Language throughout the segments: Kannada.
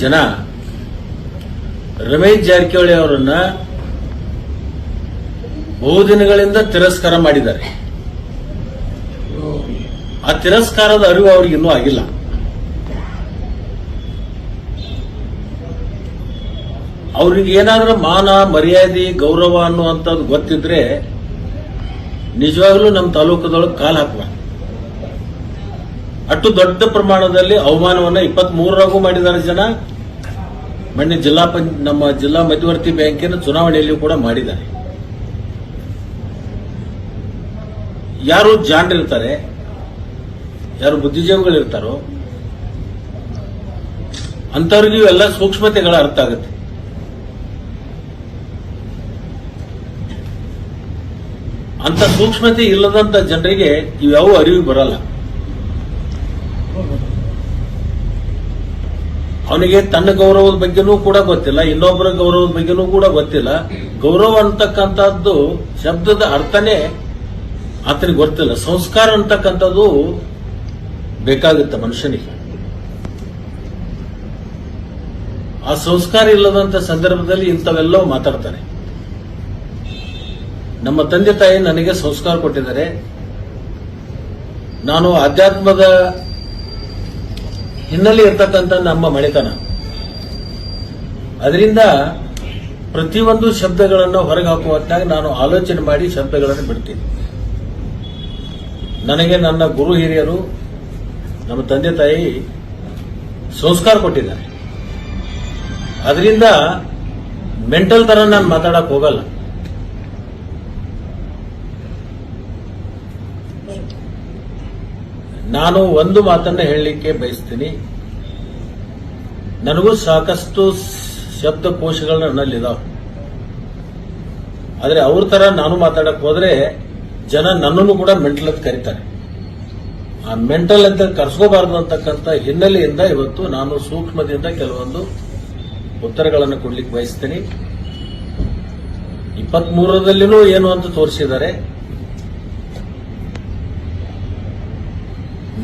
ಜನ. ರಮೇಶ್ ಜಾರಕಿಹೊಳಿ ಅವರನ್ನ ಬಹುದಿನಗಳಿಂದ ತಿರಸ್ಕಾರ ಮಾಡಿದ್ದಾರೆ. ಆ ತಿರಸ್ಕಾರದ ಅರಿವು ಅವ್ರಿಗೆ ಇನ್ನೂ ಆಗಿಲ್ಲ. ಅವ್ರಿಗೆ ಏನಾದ್ರೂ ಮಾನ, ಮರ್ಯಾದೆ, ಗೌರವ ಅನ್ನುವಂಥದ್ದು ಗೊತ್ತಿದ್ರೆ ನಿಜವಾಗ್ಲೂ ನಮ್ಮ ತಾಲೂಕದೊಳಗೆ ಕಾಲ್ ಹಾಕುವ ಅಷ್ಟು ದೊಡ್ಡ ಪ್ರಮಾಣದಲ್ಲಿ ಅವಮಾನವನ್ನ ಇಪ್ಪತ್ತ್ ಮೂರರಾಗೂ ಮಾಡಿದ್ದಾರೆ ಜನ. ಮೊನ್ನೆ ಜಿಲ್ಲಾ ಪಂಚ, ನಮ್ಮ ಜಿಲ್ಲಾ ಮಧ್ಯವರ್ತಿ ಬ್ಯಾಂಕಿನ ಚುನಾವಣೆಯಲ್ಲಿಯೂ ಕೂಡ ಮಾಡಿದ್ದಾರೆ. ಯಾರು ಜಾಣರಿರ್ತಾರೆ ಯಾರು ಬುದ್ಧಿಜೀವಿಗಳಿರ್ತಾರೋ ಅಂಥವ್ರಿಗೂ ಇವೆಲ್ಲ ಸೂಕ್ಷ್ಮತೆಗಳ ಅರ್ಥ ಆಗುತ್ತೆ. ಅಂತ ಸೂಕ್ಷ್ಮತೆ ಇಲ್ಲದಂತ ಜನರಿಗೆ ಇವ್ಯಾವ ಅರಿವು ಬರಲ್ಲ. ಅವನಿಗೆ ತನ್ನ ಗೌರವದ ಬಗ್ಗೆನೂ ಕೂಡ ಗೊತ್ತಿಲ್ಲ, ಇನ್ನೊಬ್ಬರ ಗೌರವದ ಬಗ್ಗೆನೂ ಕೂಡ ಗೊತ್ತಿಲ್ಲ. ಗೌರವ ಅಂತಕ್ಕಂಥದ್ದು ಶಬ್ದದ ಅರ್ಥನೇ ಆತನಿಗೆ ಗೊತ್ತಿಲ್ಲ. ಸಂಸ್ಕಾರ ಅಂತಕ್ಕಂಥದ್ದು ಬೇಕಾಗುತ್ತೆ ಮನುಷ್ಯನಿಗೆ. ಆ ಸಂಸ್ಕಾರ ಇಲ್ಲದಂತ ಸಂದರ್ಭದಲ್ಲಿ ಇಂಥವೆಲ್ಲವೂ ಮಾತಾಡ್ತಾನೆ ನಮ್ಮ ತಂದೆ ತಾಯಿ ನನಗೆ ಸಂಸ್ಕಾರ ಕೊಟ್ಟಿದ್ದಾರೆ. ನಾನು ಆಧ್ಯಾತ್ಮದ ಹಿನ್ನೆಲೆ ಇರ್ತಕ್ಕಂಥ ನಮ್ಮ ಮಳೆತನ ಅದರಿಂದ ಪ್ರತಿಯೊಂದು ಶಬ್ದಗಳನ್ನು ಹೊರಗೆ ಹಾಕುವ ಹೊತ್ನಾಗ ನಾನು ಆಲೋಚನೆ ಮಾಡಿ ಶಬ್ದಗಳನ್ನು ಬಿಡ್ತೀನಿ. ನನಗೆ ನನ್ನ ಗುರು ಹಿರಿಯರು, ನಮ್ಮ ತಂದೆ ತಾಯಿ ಸಂಸ್ಕಾರ ಕೊಟ್ಟಿದ್ದಾರೆ. ಅದರಿಂದ ಮೆಂಟಲ್ ತರ ನಾನು ಮಾತಾಡಕ್ ಹೋಗಲ್ಲ. ನಾನು ಒಂದು ಮಾತನ್ನ ಹೇಳಲಿಕ್ಕೆ ಬಯಸ್ತೀನಿ. ನನಗೂ ಸಾಕಷ್ಟು ಶಬ್ದಕೋಶಗಳು ನನ್ನಲ್ಲಿದಾವೆ. ಆದರೆ ಅವ್ರ ತರ ನಾನು ಮಾತಾಡಕ್ ಹೋದ್ರೆ ಜನ ನನ್ನನ್ನು ಕೂಡ ಮೆಂಟಲ್ ಅಂತ ಕರೀತಾರೆ. ಆ ಮೆಂಟಲ್ ಅಂತ ಕರ್ಸ್ಕೋಬಾರದು ಅಂತಕ್ಕಂಥ ಹಿನ್ನೆಲೆಯಿಂದ ಇವತ್ತು ನಾನು ಸೂಕ್ಷ್ಮದಿಂದ ಕೆಲವೊಂದು ಉತ್ತರಗಳನ್ನು ಕೊಡ್ಲಿಕ್ಕೆ ಬಯಸ್ತೀನಿ. ಇಪ್ಪತ್ಮೂರರಲ್ಲಿನೂ ಏನು ಅಂತ ತೋರಿಸಿದ್ದಾರೆ.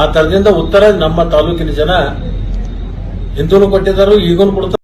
ಆ ತರದಿಂದ ಉತ್ತರ ನಮ್ಮ ತಾಲೂಕಿನ ಜನ ಹಿಂದೂ ಕೊಟ್ಟಿದ್ದಾರೆ ಈಗೂ ಕೊಡ್ತಾರೆ.